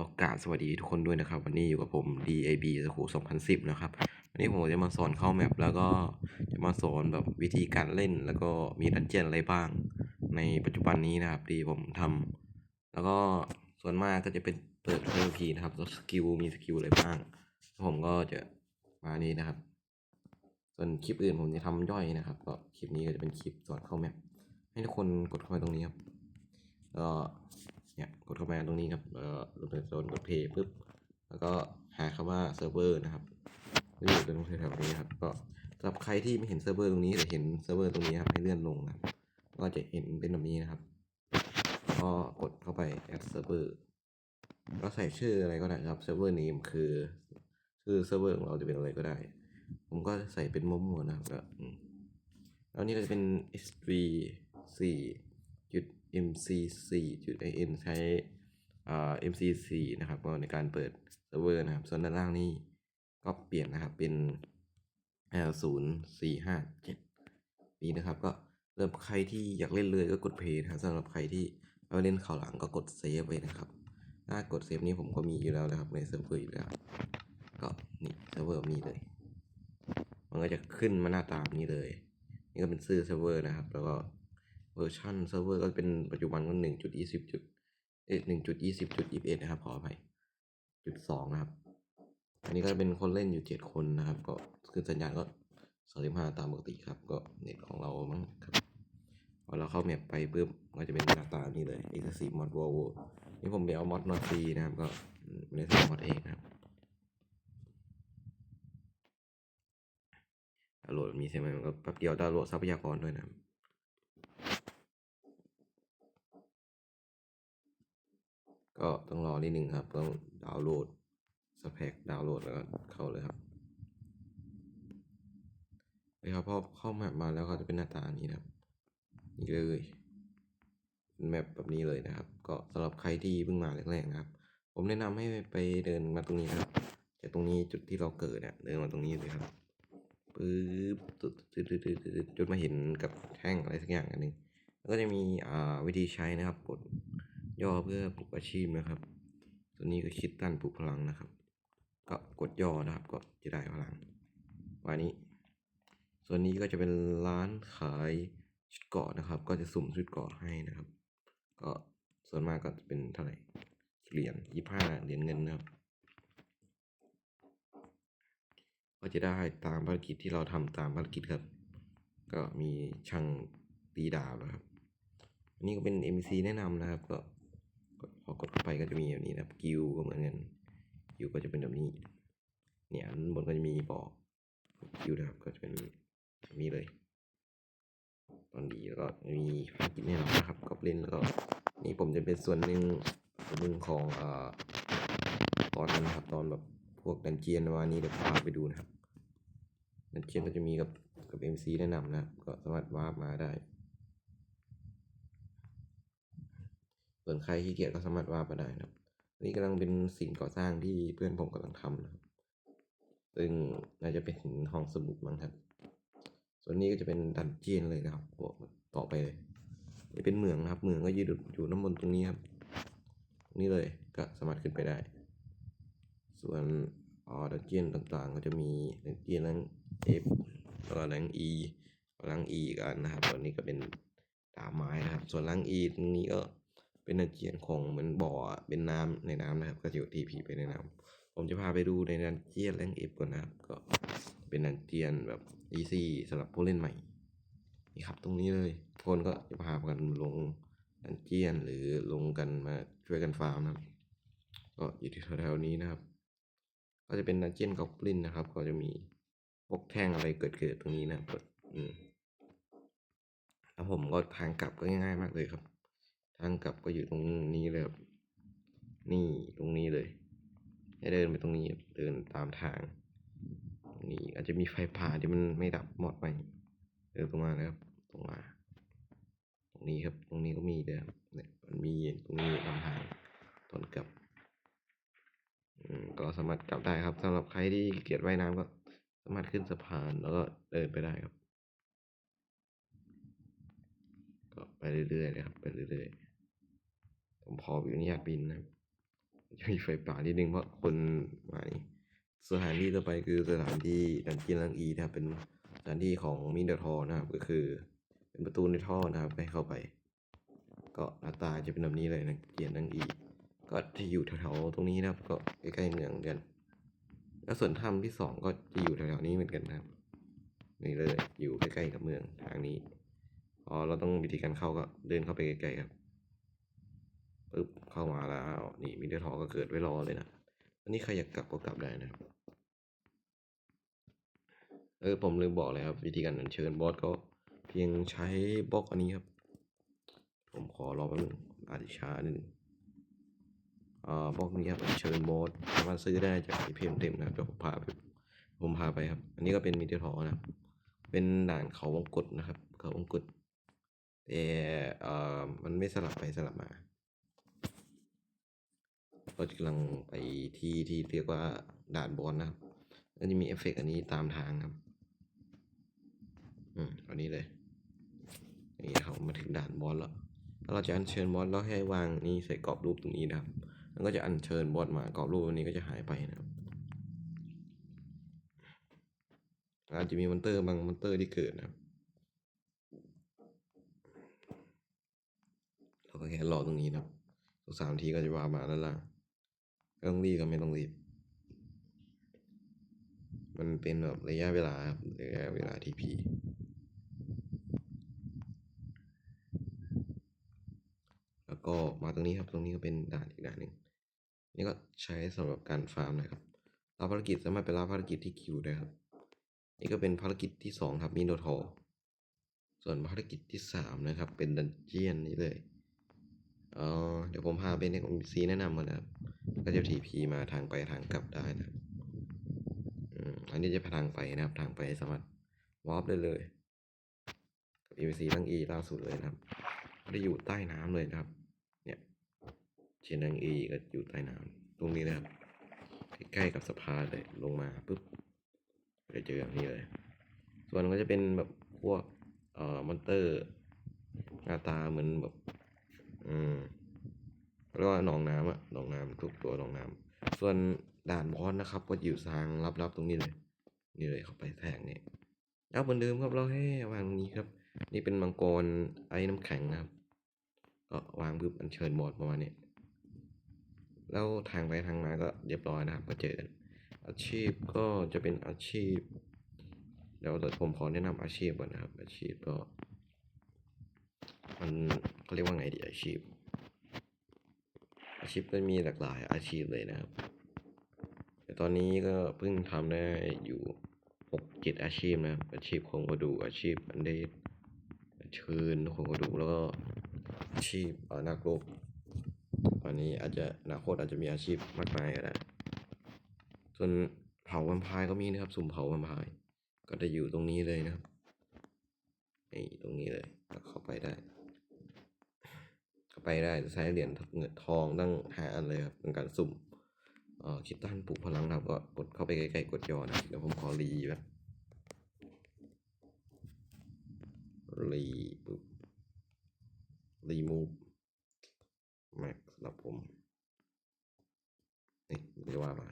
โอกาสสวัสดีทุกคนด้วยนะครับ วันนี้อยู่กับผม DAB สกู2010 นะครับ วันนี้ผมจะมาสอนเข้าแมปแล้วก็จะมาสอนแบบวิธีการเล่นแล้วก็มีดันเจียนอะไรบ้าง ในปัจจุบันนี้นะครับที่ผมทำแล้วก็ส่วนมากก็จะเป็นเปิด PVP นะครับแล้วสกิลมีสกิลอะไรบ้าง ผมก็จะมานี้นะครับ ส่วนคลิปอื่นผมจะทำย่อยนะครับก็คลิปนี้ก็จะเป็นคลิปสอนเข้าแมปให้ทุกคนกดเข้าไปตรงนี้ครับแล้วก็ เนี่ยกดเข้ามาตรงนี้ครับแล้วก็ลงในโซนกดเพย์ปุ๊บแล้วก็หาคำว่าเซิร์ฟเวอร์นะครับก็อยู่ตรงแถวๆนี้ครับก็สำหรับใครที่ไม่เห็นเซิร์ฟเวอร์ตรงนี้แต่เห็นเซิร์ฟเวอร์ตรงนี้ครับให้เลื่อนลงนะครับก็จะเห็นเป็นแบบนี้นะครับ ก็กดเข้าไป add server ก็ใส่ชื่ออะไรก็ได้ครับ server name คือชื่อเซิร์ฟเวอร์ของเราจะเป็นอะไรก็ได้ ผมก็ใส่เป็นมั่วๆนะครับแล้วนี่ก็จะเป็น s3 4 mc4 จุด in ใช้อ่า mc4 นะครับก็ในการเปิดเซิร์ฟเวอร์นะครับ ส่วนด้านล่างนี่ก็เปลี่ยนนะครับเป็น l0457 นี้นะครับ ก็เริ่มใครที่อยากเล่นเลยก็กดเพย์นะครับสำหรับใครที่เอาเล่นข่าวหลังก็กดเซฟไว้นะครับถ้ากดเซฟนี้ผมก็มีอยู่แล้วนะครับ ในเซิร์ฟเวอร์อยู่แล้วก็นี่เซิร์ฟเวอร์แบบนี้เลย มันก็จะขึ้นมาหน้าตาแบบนี้เลย นี่ก็เป็นชื่อเซิร์ฟเวอร์นะครับ แล้วก็ เวอร์ชันเซิร์ฟเวอร์ก็เป็นปัจจุบันก็หนึ่งจุดยี่สิบจุดเอ๊ะหนึ่งจุดยี่สิบจุดยี่สิบเอ็ดนะครับขออภัยจุดสองนะครับ อันนี้ก็เป็นคนเล่นอยู่เจ็ดคนนะครับ ก็คือสัญญาณก็สามสิบห้าตามปกติครับ ก็เน็ตของเรามั้งครับพอเราเข้าแมปไปปุ๊บก็จะเป็นหน้าตานี้เลย Exclusive Mod w o w นี่ผมไปเอามอดมาฟรีนะครับ ก็ไม่ได้ซื้อมอดเองนะครับดาวน์โหลดมีใช่ไหมมันก็แป๊บเดียวดาวน์โหลดทรัพยากรด้วยนะครับ ก็ต้องรอนิดนึงครับ ต้องดาวน์โหลดสเปคดาวน์โหลดแล้วก็เข้าเลยครับโอเครับพอเข้าแมปมาแล้วก็จะเป็นหน้าตานี้นะครับ นี่เลยเป็นแมปแบบนี้เลยนะครับ ก็สำหรับใครที่เพิ่งมาแรกๆนะครับ ผมแนะนำให้ไปเดินมาตรงนี้นะครับจากตรงนี้จุดที่เราเกิดเนี่ยเดินมาตรงนี้เลยครับปึ๊บจุดจุดจุดจุดจุดจนมาเห็นกับแท่งอะไรสักอย่างอันหนึ่งแล้วก็จะมีอ่าวิธีใช้นะครับกด ย่อเพื่อปลุกอาชีพนะครับ ตัวนี้ก็คิดตั้นปลุกพลังนะครับ ก็กดย่อนะครับก็จะได้พลังวันนี้ ส่วนนี้ก็จะเป็นร้านขายชุดเกาะนะครับ ก็จะสุ่มชุดเกาะให้นะครับ ก็ส่วนมากก็จะเป็นเท่าไหร่เหรียญยี่ห้าเหรียญเงินนะครับ ก็จะได้ตามภารกิจที่เราทำตามภารกิจครับ ก็มีช่างตีดาวนะครับนนี้ก็เป็น MC แนะนำนะครับก็ พอกดเข้าไปก็จะมีแบบนี้นะครับกิวก็เหมือนกันกิวก็จะเป็นแบบนี้ เนี่ยอันบนก็จะมีบอกกิวนะครับก็จะเป็นแบบนี้เลย ตอนดีแล้วก็มีภารกิจแน่นอนนะครับก็เล่นแล้วก็นี่ผมจะเป็นส่วนหนึ่งส่วนหนึ่งของเอ่อตอนนั้นครับตอนแบบพวกดันเจียนประมานี้เดี๋ยวพาไปดูนะครับดันเจียนก็จะมีกับกับ MC แนะนำนะก็สามารถวาร์ปมาได้ ส่วนใครขี้เกียจก็สามารถวาร์ปมาได้นะครับนี่กำลังเป็นสิ่งก่อสร้างที่เพื่อนผมกำลังทำนะครับ ซึ่งน่าจะเป็นห้องสมุดมั้งครับ ส่วนนี้ก็จะเป็นดันเจียนเลยนะครับบวต่อไปเลยนี่เป็นเหมืองนะครับ เหมืองก็ยู่อยู่น้ำบนตรงนี้ครับ นี้เลยก็สามารถขึ้นไปได้ ส่วนออดันเจียนต่างๆ ก็จะมีดันเจียนแรงเอฟแล้วก็แรงอีแรงอีกันนะครับตัวนนี้ก็เป็นดาบไม้นะครับ ส่วนแรงอีตรงนี้ก็ เป็นดันเจียนของเหมือนบ่อเป็นน้ำในน้ำนะครับก็จะทีพีไปในน้ำผมจะพาไปดูในดันเจียนแรงเอฟก่อนนะครับ ก็เป็นดันเจียนแบบอีซี่สำหรับผู้เล่นใหม่นี่ครับตรงนี้เลยคนก็จะพากันลงดันเจียนหรือลงกันมาช่วยกันฟาร์มนะครับ ก็อยู่ที่แถวๆนี้นะครับ ก็จะเป็นดันเจียนกอบลินนะครับ ก็จะมีพวกแท่งอะไรเกิดเกิดตรงนี้นะครับอืมแล้วผมก็ทางกลับก็ง่ายๆมากเลยครับ ทางกลับก็อยู่ตรงนี้เลยครับนี่ตรงนี้เลย ให้เดินไปตรงนี้เดินตามทางตรงนี้อาจจะมีไฟผ่าที่มันไม่ดับหมดไปเดินตรงมานะครับ ตรงมาตรงนี้ครับ ตรงนี้ก็มีเด้อเนี่ยมันมีตรงนี้ลำทางตอนกลับอืมก็สามารถกลับได้ครับสำหรับใครที่เกียจว่ายน้ำก็สามารถขึ้นสะพานแล้วก็เดินไปได้ครับ ก็ไปเรื่อยๆเลยครับไปเรื่อยๆ ผมขออนุญาตบินนะจะมีไฟป่านิดนึงเพราะคนมานี่สถานที่ต่อไปคือสถานที่ดันเจียนลังอีนะครับเป็นสถานที่ของมินเดอร์ทอนะครับ ก็คือ เป็นประตูในท่อนะครับให้เข้าไป ก็หน้าตาจะเป็นแบบนี้เลยนะเจียนลังอี ก็จะอยู่แถวๆตรงนี้นะครับ ก็ใกล้ๆเมืองกัน แล้วส่วนถ้ำที่สองก็จะอยู่แถวๆนี้เหมือนกันนะครับนี่เลยอยู่ใกล้ๆกับเมืองทางนี้พอเราต้องวิธีการเข้าก็เดินเข้าไปใกล้ๆครับ ปึ๊บเข้ามาแล้ว นี่มิเดอร์ทอก็เกิดไว้รอเลยนะอันนี้ใครอยากกลับก็กลับได้นะครับเออผมลืมบอกเลยครับ วิธีการอัญเชิญบอสก็เพียงใช้บล็อกอันนี้ครับ ผมขอรอแป๊บนึงอาจจะช้านิดนึงอ่าบล็อกนี้ครับเชิญบอสสามารถซื้อได้จากเพมเต็มนะครับเดี๋ยวผมพาไปผมพาไปครับ อันนี้ก็เป็นมิเดอร์ทอนะ เป็นด่านเขาวงกตนะครับ เขาวงกตแต่เอ่อมันไม่สลับไปสลับมา เรากำลังไปที่ที่เรียกว่าด่านบอลนะครับก็จะมีเอฟเฟกต์อันนี้ตามทางครับ อืมอันนี้เลย นี่เขามาถึงด่านบอลแล้วถ้าเราจะอัญเชิญบอลเราให้วางนี่ใส่กรอบรูปตรงนี้นะครับ แล้วก็จะอัญเชิญบอลมากรอบรูปอันนี้ก็จะหายไปนะครับอาจจะมีมอนเตอร์บางมอนเตอร์ที่เกิดนะครับเราก็แค่รอตรงนี้นะครับสักสามทีก็จะวามาแล้วล่ะ ต้องรีบก็ไม่ต้องรีบ มันเป็นแบบระยะเวลาครับระยะเวลาที่พีแล้วก็มาตรงนี้ครับ ตรงนี้ก็เป็นด่านอีกด่านหนึ่ง นี่ก็ใช้สำหรับการฟาร์มนะครับรับภารกิจสามารถไปรับภารกิจที่คิวได้ครับ นี่ก็เป็นภารกิจที่สองครับมิโนทอร์ส่วนภารกิจที่สามนะครับ เป็นดันเจียนนี้เลย ออเดี๋ยวผมพาไปในของซีแนะนำก่อนะครับ ก็จะทีพีมาทางไปทางกลับได้นะครับอันนี้จะทางไปนะครับ ทางไปสามารถวาร์ปได้เลยกับ EVC ตั้ง E ล่าสุดเลยนะครับได้อยู่ใต้น้ำเลยนะครับ เนี่ยเชนัง E ก็อยู่ใต้น้ำตรงนี้นะครับ ใกล้ๆกับสะพานเลยลงมาปุ๊บจะเจออย่างนี้เลย ส่วนก็จะเป็นแบบพวกเอ่อมอนเตอร์หน้าตาเหมือนแบบ อืมเรียกว่าหนองน้ำอะหนองน้ำทุกตัวหนองน้ำส่วนด่านบอสนะครับ ก็อยู่ทางลับๆตรงนี้เลย นี่เลยเข้าไปแทงนี่เอาเหมือนเดิมครับเราให้วางตรงนี้ครับ นี่เป็นมังกรไอ้น้ำแข็งนะครับ ก็วางปุ๊บอัญเชิญบอสประมาณนี้แล้วทางไปทางมาก็เรียบร้อยนะครับ ก็เจอกันอาชีพก็จะเป็นอาชีพ เดี๋ยวผมขอแนะนำอาชีพก่อนนะครับ อาชีพก็ มันเขาเรียกว่าไงดีอาชีพ อาชีพก็มีหลากหลายอาชีพเลยนะครับ แต่ตอนนี้ก็เพิ่งทำได้อยู่หกเจ็ดอาชีพนะครับอาชีพของกระดูอาชีพอันเดตเชิญของกระดูแล้วก็อาชีพนักรบตอนนี้อาจจะอนาคตอาจจะมีอาชีพมากมายก็ได้ส่วนเผาแวมไพร์ก็มีนะครับ สุ่มเผาแวมไพร์ก็จะอยู่ตรงนี้เลยนะครับนี่ตรงนี้เลยเข้าไปได้ ไปได้จะใช้เหรียญเงินทองตั้งห้าอันเลยครับเป็นการสุ่มเอ่อคิดตันปลุกพลังนะครับก็กดเข้าไปใกล้ๆกดยอนะเดี๋ยวผมขอรีแบบรีปุ๊บรีมูฟแม็กสำหรับผมนี่เรียกว่ามา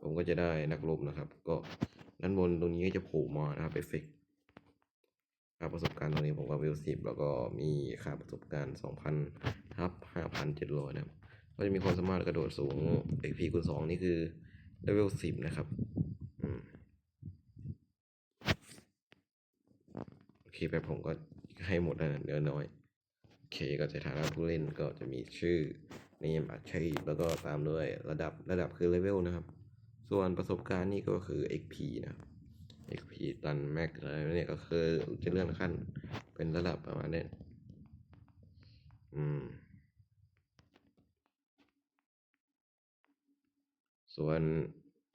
ผมก็จะได้นักรบนะครับ ก็ด้านบนตรงนี้ก็จะโผล่มานะครับเอฟเฟก ค่าประสบการณ์ตรงนี้ผมก็เวลสิบแล้วก็มีค่าประสบการณ์สองพันทับห้าพันเจ็ดร้อยนะครับ ก็จะมีความสามารถกระโดดสูง XP คูณสองนี่คือเลเวลสิบนะครับอโอเคไปผมก็ให้หมดแล้วนะเนื้อน้อยโอเคก็จะฐานะผู้เล่นก็จะมีชื่อเนมอาชีพแล้วก็ตามด้วยระดับระดับคือเลเวลนะครับ ส่วนประสบการณ์นี่ก็คือ XP นะครับ XP ตันแม็กอะไรเนี่ยก็คือจะเลื่อนขั้นเป็นระดับประมาณนี้อืม ส่วน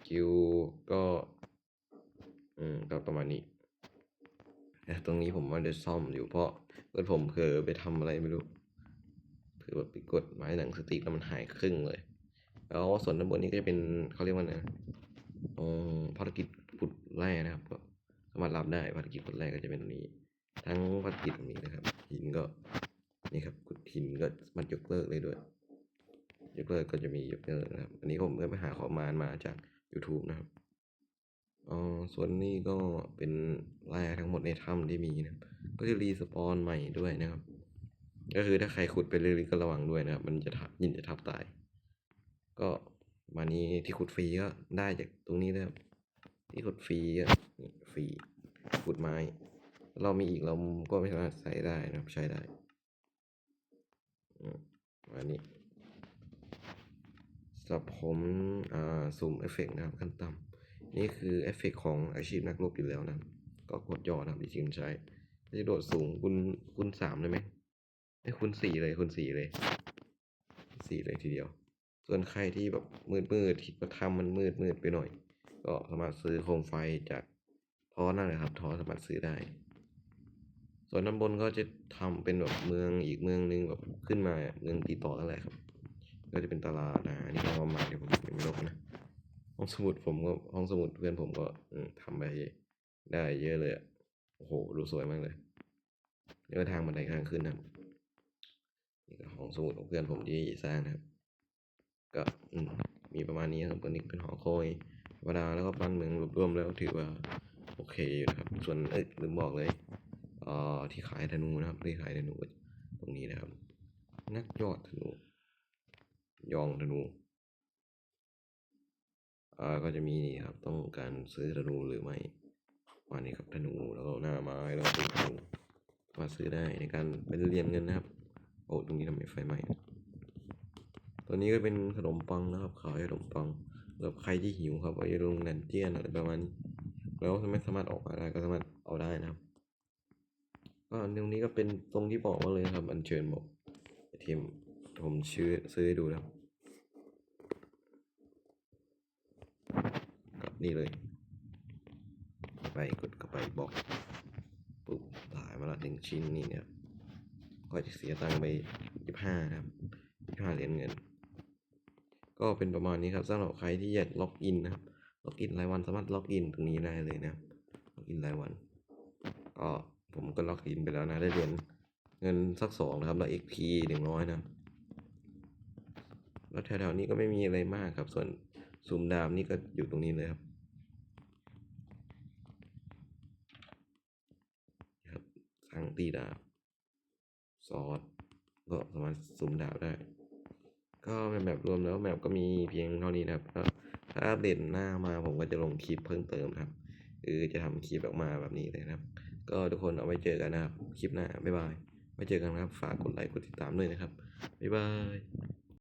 คิวก็ อืม ก็ประมาณนี้แต่ตรงนี้ผมว่าจะซ่อมอยู่เพราะเพื่อนผมเผลอไปทำอะไรไม่รู้เผลอแบบไปกดไม้หนังสติ๊กแล้วมันหายครึ่งเลย แล้วส่วนด้านบนนี้ก็จะเป็นเขาเรียกว่าไงอ๋อภารกิจ แร่นะครับ ก็สามารถรับได้ภารกิจขุดแร่ก็จะเป็นตรงนี้ ทั้งภารกิจตรงนี้นะครับ หินก็นี่ครับขุดหินก็มารถยกเลิกเลยด้วย ยกเลิกก็จะมียกเลิกนะครับ อันนี้ผมก็ไปหาข้อมูลมาจาก YouTube นะครับอ๋อส่วนนี้ก็เป็นแร่ทั้งหมดในถ้ำที่มีนะครับก็จะรีสปอนใหม่ด้วยนะครับ ก็คือถ้าใครขุดไปเรื่อยๆก็ระวังด้วยนะครับ มันจะทับยินจะทับตาย ก็มานี้ที่ขุดฟรีก็ได้จากตรงนี้นะครับ ที่ขุดฟรีก็นี่ฟรีขุดไม้ เรามีอีกเราก็ไม่สามารถใส่ได้นะครับใช้ได้อันนี้สำหรับผมอ่าสุ่มเอฟเฟกต์นะครับขั้นต่ำนี่คือเอฟเฟกต์ของอาชีพนักรบอยู่แล้วนะก็กดย่อนะครับที่จริงใช้จะโดดสูงคุณคุณสามเลยไหมไม่คุณสี่เลยคุณสี่เลยสี่เลยทีเดียว ส่วนใครที่แบบมืดมืดๆที่กระทำมันมืดมืดไปหน่อย ก็สามารถซื้อโคมไฟจากท้อนั่นแหละครับท้อสามารถซื้อได้ ส่วนด้านบนก็จะทำเป็นแบบเมืองอีกเมืองหนึงแบบขึ้นมาเมืองตีต่อนั่นแหละครับ ก็จะเป็นตลาดนะอันนี่ก็ประมาเดี๋ยวผมยังไม่ลบนะห้องสมุดผมก็ห้องสมุดเพื่อนผมก็อืมทำไปได้เยอะเลยโอ้โหดูสวยมากเลยนี่ก็ทางบันไดทางขึ้นนะนี่ก็ห้องสมุดของเพื่อนผมที่สร้างนะครับ ก็มมีประมาณนี้ครับตัวนี้เป็นหอคอย ธรรมดาแล้วก็บ้านเมืองรวมๆแล้วถือว่าโอเคอยู่นะครับ ส่วนเอ้ยลืมบอกเลยเอ่อที่ขายธนูนะครับที่ขายธนูตรงนี้นะครับ นักยอดธนูยองธนูอ่าก็จะมีนี่ครับต้องการซื้อธนูหรือไม่วันนี้ครับธนูแล้วก็หน้าไม้แล้วก็ธนูมาซื้อได้ในการเป็นเหรียญเงินนะครับ โอ้ตรงนี้ทำไมไฟไหม้ตัวนี้ก็เป็นขนมปังนะครับขายขนมปัง สำหรับใครที่หิวครับเอาไปลงแลนเจียนอะไรประมาณนี้แล้วไม่สามารถออกมาได้ก็สามารถเอาได้นะครับก็ตรงนี้ก็เป็นตรงที่บอกมาเลยครับ อัญเชิญบอกไอเทมผมชื่อซื้อให้ดูนะครับกับนี่เลย ไปกดเข้าไปบอกปุ๊บถ่ายมาละหนึ่งชิ้นนี่เนี่ยก็จะเสียตังค์ไปยี่ห้านะครับยี่ห้าเหรียญเงิน ก็เป็นประมาณนี้ครับสำหรับใครที่อยากล็อกอินนะครับ ล็อกอินรายวันสามารถล็อกอินตรงนี้ได้เลยนะครับล็อกอินรายวันก็ผมก็ล็อกอินไปแล้วนะได้เหรียญเงินสักสองนะครับแล้ว XP หนึ่งร้อยนะครับแล้วแถวๆนี้ก็ไม่มีอะไรมากครับ ส่วนซูมดาวนี่ก็อยู่ตรงนี้เลยครับครับสั่งตีดาบซอสก็สามารถซูมดาวได้ ก็เป็นแบบรวมแล้วแบบก็มีเพียงเท่านี้นะครับก็ถ้าอัปเดตหน้ามาผมก็จะลงคลิปเพิ่มเติมครับคือจะทำคลิปออกมาแบบนี้เลยนะครับ ก็ทุกคนเอาไว้เจอกันนะครับคลิปหน้าบ๊ายบายไว้เจอกันนะครับฝากกดไลค์กดติดตามด้วยนะครับบ๊ายบาย